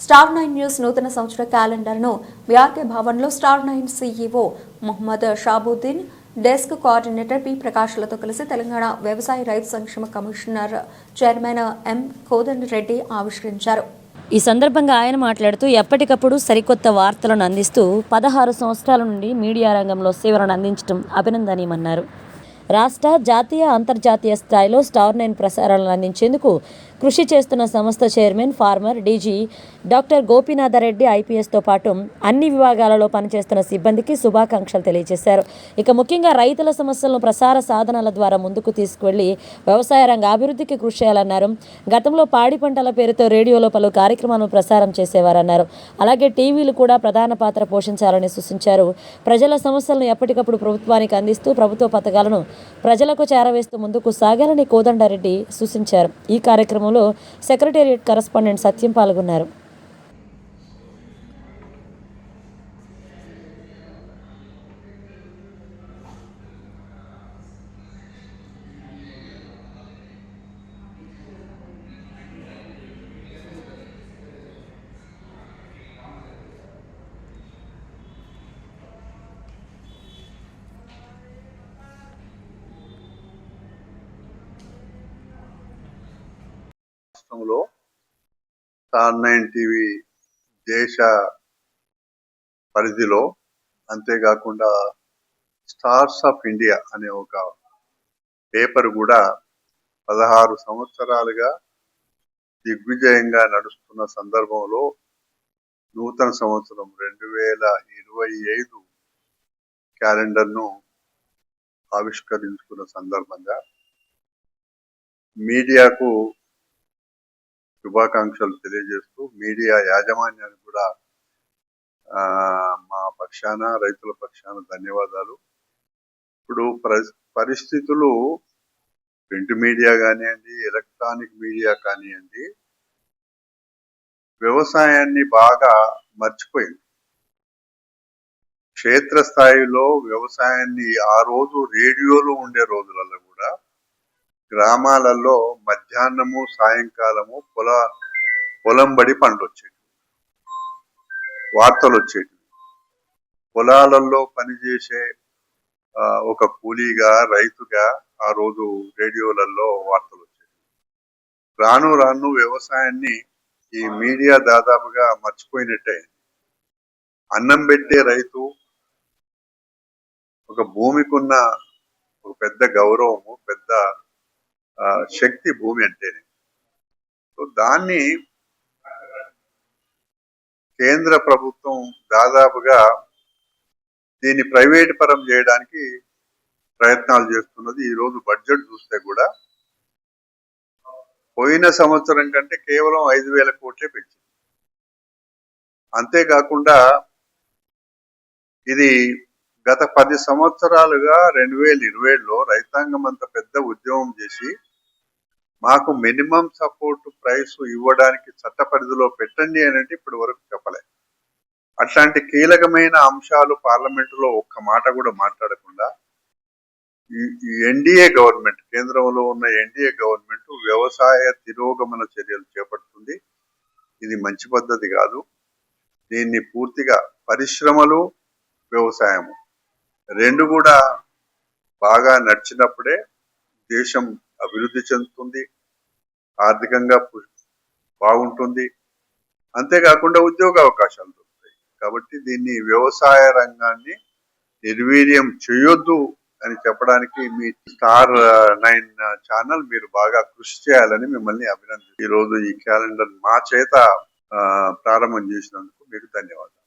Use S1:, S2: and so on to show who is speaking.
S1: Star nine news నూతన సంవత్సర క్యాలెండర్ను బీఆర్కే భవన్లో star nine CEO Mohammed Shabuddin desk coordinator P ప్రకాష్లతో కలిసి తెలంగాణ వ్యవసాయ రైతు సంక్షేమ commissioner chairman M Kodand Reddy ఆవిష్కరించారు.
S2: ఈ సందర్భంగా ఆయన మాట్లాడుతూ ఎప్పటికప్పుడు సరికొత్త వార్తలను అందిస్తూ పదహారు సంవత్సరాల నుండి మీడియా రంగంలో సేవలను అందించడం అభినందనీయమన్నారు. రాష్ట్ర జాతీయ అంతర్జాతీయ స్థాయిలో స్టార్ నైన్ ప్రసారాలను అందించేందుకు కృషి చేస్తున్న సంస్థ chairman former DG doctor Gopinatha Reddy ఐపీఎస్తో పాటు అన్ని విభాగాలలో పనిచేస్తున్న సిబ్బందికి శుభాకాంక్షలు తెలియజేశారు. ఇక ముఖ్యంగా రైతుల సమస్యలను ప్రసార సాధనాల ద్వారా ముందుకు తీసుకువెళ్ళి వ్యవసాయ రంగ అభివృద్ధికి కృషి చేయాలన్నారు. గతంలో పాడి పంటల పేరుతో రేడియోలో పలు కార్యక్రమాలను ప్రసారం చేసేవారన్నారు. అలాగే టీవీలు కూడా ప్రధాన పాత్ర పోషించాలని సూచించారు. ప్రజల సమస్యలను ఎప్పటికప్పుడు ప్రభుత్వానికి అందిస్తూ ప్రభుత్వ పథకాలను ప్రజలకు చేరవేస్తూ ముందుకు సాగాలని కోదండారెడ్డి సూచించారు. ఈ కార్యక్రమం కార్యక్రమంలో సెక్రటేరియట్ కరస్పాండెంట్ సత్యం పాల్గొన్నారు.
S3: రాష్ట్రంలో స్టార్ నైన్ టీవీ దేశ పరిధిలో అంతేకాకుండా స్టార్స్ ఆఫ్ ఇండియా అనే ఒక పేపర్ కూడా పదహారు సంవత్సరాలుగా దిగ్విజయంగా నడుస్తున్న సందర్భంలో నూతన సంవత్సరం రెండు వేల ఇరవై ఐదు క్యాలెండర్ను ఆవిష్కరించుకున్న సందర్భంగా మీడియాకు శుభాకాంక్షలు తెలియజేస్తూ మీడియా యాజమాన్యానికి కూడా మా పక్షాన రైతుల పక్షాన ధన్యవాదాలు. ఇప్పుడు పరిస్థితులు ప్రింట్ మీడియా కానివ్వండి ఎలక్ట్రానిక్ మీడియా కానివ్వండి వ్యవసాయాన్ని బాగా మర్చిపోయింది. క్షేత్రస్థాయిలో వ్యవసాయాన్ని ఆ రోజు రేడియోలో ఉండే రోజులలో గ్రామాలలో మధ్యాహ్నము సాయంకాలము పొల పొలం బడి పంట వచ్చేది వార్తలు వచ్చేవి పొలాలలో పనిచేసే ఒక కూలీగా రైతుగా ఆ రోజు రేడియోలలో వార్తలు వచ్చేవి రాను రాను వ్యవసాయాన్ని ఈ మీడియా దాదాపుగా మర్చిపోయినట్టే. అన్నం పెట్టే రైతు ఒక భూమికున్న ఒక పెద్ద గౌరవము పెద్ద శక్తి భూమి అంటేనే. సో దాన్ని కేంద్ర ప్రభుత్వం దాదాపుగా దీన్ని ప్రైవేట్ పరం చేయడానికి ప్రయత్నాలు చేస్తున్నది. ఈ రోజు బడ్జెట్ చూస్తే కూడా పోయిన సంవత్సరం కంటే కేవలం ఐదు వేల కోట్లే పెంచింది. అంతేకాకుండా ఇది గత పది సంవత్సరాలుగా రెండు వేల ఇరవైలో రైతాంగం అంత పెద్ద ఉద్యమం చేసి మాకు మినిమం సపోర్ట్ ప్రైస్ ఇవ్వడానికి చట్ట పరిధిలో పెట్టండి అని అంటే ఇప్పటి వరకు చెప్పలే. అట్లాంటి కీలకమైన అంశాలు పార్లమెంటులో ఒక్క మాట కూడా మాట్లాడకుండా ఈ- ఈ ఎన్డీఏ గవర్నమెంట్ కేంద్రంలో ఉన్న ఎన్డీఏ గవర్నమెంట్ వ్యవసాయ తిరోగమన చర్యలు చేపడుతుంది. ఇది మంచి పద్ధతి కాదు. దీన్ని పూర్తిగా పరిశ్రమలు వ్యవసాయము. రెండు కూడా బాగా నడిచినప్పుడే దేశం అభివృద్ధి చెందుతుంది ఆర్థికంగా బాగుంటుంది. అంతేకాకుండా ఉద్యోగ అవకాశాలు దొరుకుతాయి. కాబట్టి దీన్ని వ్యవసాయ రంగాన్ని నిర్వీర్యం చేయొద్దు అని చెప్పడానికి మీ స్టార్ నైన్ ఛానల్ మీరు బాగా కృషి చేయాలని మిమ్మల్ని అభినంది ఈ రోజు ఈ క్యాలెండర్ మా చేత ప్రారంభం చేసినందుకు మీకు ధన్యవాదాలు.